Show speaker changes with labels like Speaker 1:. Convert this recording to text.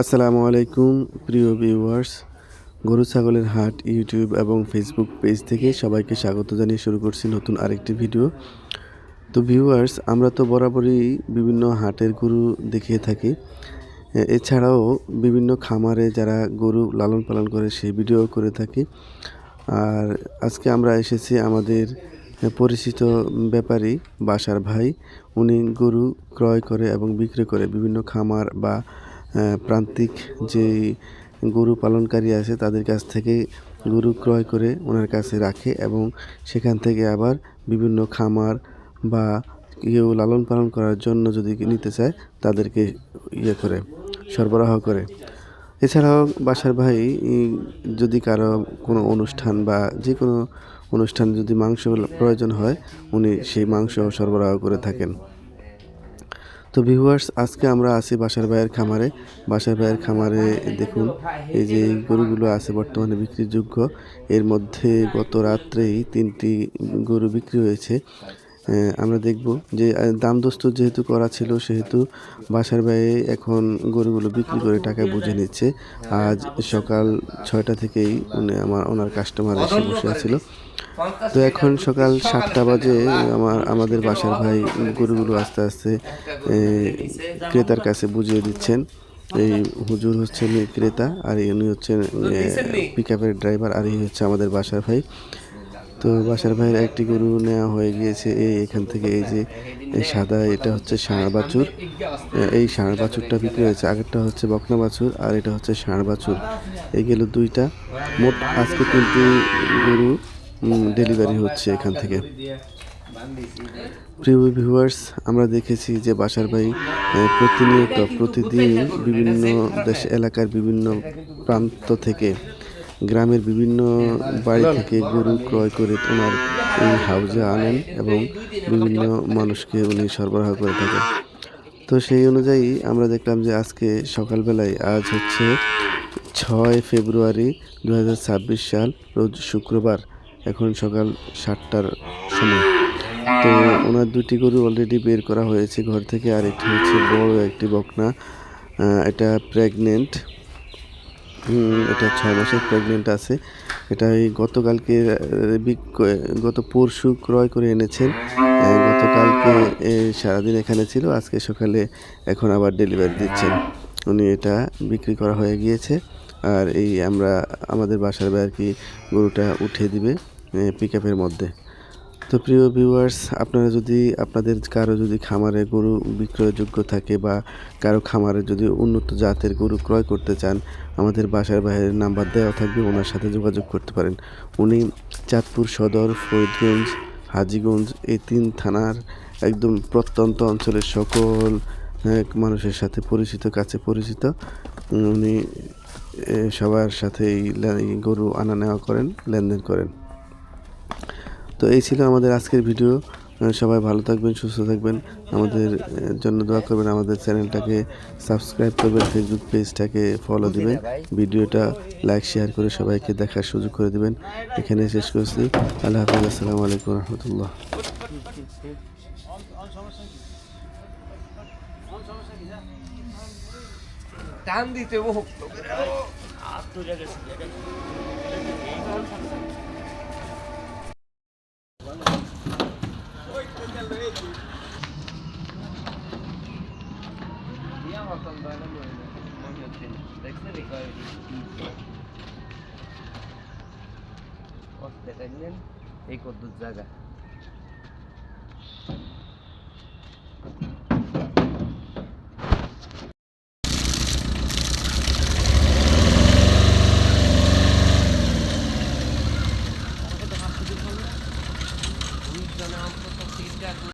Speaker 1: আসসালামু আলাইকুম, প্রিয় ভিউয়ার্স গরু ছাগলের হাট ইউটিউব এবং ফেসবুক পেজ থেকে সবাইকে স্বাগত জানিয়ে শুরু করছি নতুন আরেকটি ভিডিও তো ভিউয়ার্স আমরা তো বরাবরই বিভিন্ন হাটের গরু দেখিয়ে থাকি। এছাড়াও বিভিন্ন খামারে যারা গরু লালন পালন করে সেই ভিডিও করে থাকি। আর আজকে আমরা এসেছি আমাদের পরিচিত ব্যাপারী বাসার ভাই। উনি গরু ক্রয় করে এবং বিক্রি করে বিভিন্ন খামার বা প্রান্তিক যে গরু পালনকারী আছে, তাদের কাছ থেকে গরু ক্রয় করে ওনার কাছে রাখে এবং সেখান থেকে আবার বিভিন্ন খামার বা কেউ লালন পালন করার জন্য যদি নিতে চায়, তাদেরকে ইয়ে করে, সরবরাহ করে। এছাড়াও বাসার ভাই, যদি কারও কোনো অনুষ্ঠান বা যে কোনো অনুষ্ঠান যদি মাংস প্রয়োজন হয়, উনি সেই মাংস সরবরাহ করে থাকেন। তো ভিউয়ার্স আজকে আমরা আছি বাসার ভাইয়ের খামারে। বাসার ভাইয়ের খামারে দেখুন, এই যে গরুগুলো আছে বর্তমানে বিক্রির যোগ্য। এর মধ্যে গত রাত্রেই তিনটি গরু বিক্রি হয়েছে। আমরা দেখব যে দাম দস্ত যেহেতু করা ছিল, সেহেতু বাসার ভাইয়ে এখন গরুগুলো বিক্রি করে টাকা বুঝে নিচ্ছে। আজ সকাল ছয়টা থেকেই উনি আমার, ওনার কাস্টমার এসে বসে আছিল। তো এখন সকাল সাতটা বাজে, আমার, আমাদের বাসার ভাই গরুগুলো আস্তে আস্তে ক্রেতার কাছে বুঝিয়ে দিচ্ছেন। এই হুজুর হচ্ছেন ক্রেতা, আর উনি হচ্ছেন পিক ড্রাইভার আর এই হচ্ছে আমাদের বাসার ভাই। তো বাসার ভাইয়ের একটি গরু নেওয়া হয়ে গিয়েছে। এই এখান থেকে এই যে এই সাদা, এটা হচ্ছে ষাঁড় বাছুর। এই ষাঁড় বাছুরটা বিক্রি হয়েছে। আগেরটা হচ্ছে বকনা বাছুর, আর এটা হচ্ছে ষাঁড় বাছুর। এই গেল দুইটা। মোট আজকে কিন্তু গরু ডেলিভারি হচ্ছে এখান থেকে। প্রিয় ভিউয়ার্স, আমরা দেখেছি যে বাসার ভাই প্রতিনিয়ত, প্রতিদিন বিভিন্ন দেশ, এলাকার বিভিন্ন প্রান্ত থেকে গ্রামের বিভিন্ন বাড়ি থেকে গরু ক্রয় করে ওনার এই হাউজে আনেন এবং বিভিন্ন মানুষকে উনি সরবরাহ করে থাকেন। তো সেই অনুযায়ী আমরা দেখলাম যে আজকে সকালবেলায় আজ হচ্ছে ছয় ফেব্রুয়ারি দু হাজার ছাব্বিশ সাল, রোজ শুক্রবার, এখন সকাল সাতটার সময়। তো ওনার দুটি গরু অলরেডি বের করা হয়েছে ঘর থেকে, আর একটি হচ্ছে বড়, একটি বকনা এটা প্রেগনেন্ট এটা ছয় মাসের প্রেগনেন্ট আছে। এটা এই গতকালকে গত পরশু ক্রয় করে এনেছেন। গতকালকে সারাদিন এখানে ছিল। আজকে সকালে এখন আবার ডেলিভারি দিচ্ছেন। উনি এটা বিক্রি করা হয়ে গিয়েছে। আর এই আমরা, আমাদের বাসার আর কি গরুটা উঠিয়ে দিবে পিক মধ্যে। তো প্রিয় ভিউয়ার্স আপনারা যদি আপনাদের কারও যদি খামারে গরু বিক্রয়যোগ্য থাকে বা কারও খামারে যদি উন্নত জাতের গরু ক্রয় করতে চান আমাদের বাসার বাইরের নাম্বার দেওয়া থাকবে ওনার সাথে যোগাযোগ করতে পারেন। উনি চাঁদপুর সদর ফরিদগঞ্জ হাজিগঞ্জ এই তিন থানার একদম প্রত্যন্ত অঞ্চলের সকল আহ, মানুষের সাথে পরিচিত কাছে পরিচিত। উনি সবার সাথে এই গরু আনা নেওয়া করেন লেনদেন করেন। তো এই ছিল আমাদের আজকের ভিডিও। সবাই ভালো থাকবেন সুস্থ থাকবেন। আমাদের জন্য দোয়া করবেন আমাদের চ্যানেলটাকে সাবস্ক্রাইব করবেন ফেসবুক পেজটাকে ফলো দিবেন। ভিডিওটা লাইক শেয়ার করে সবাইকে দেখার সুযোগ করে দিবেন। এখানে শেষ করছি। আল্লাহ হাফিজ আসসালামু আলাইকুম রহমতুল্লাহ।
Speaker 2: টান দিতে মুখ এই কত জায়গা।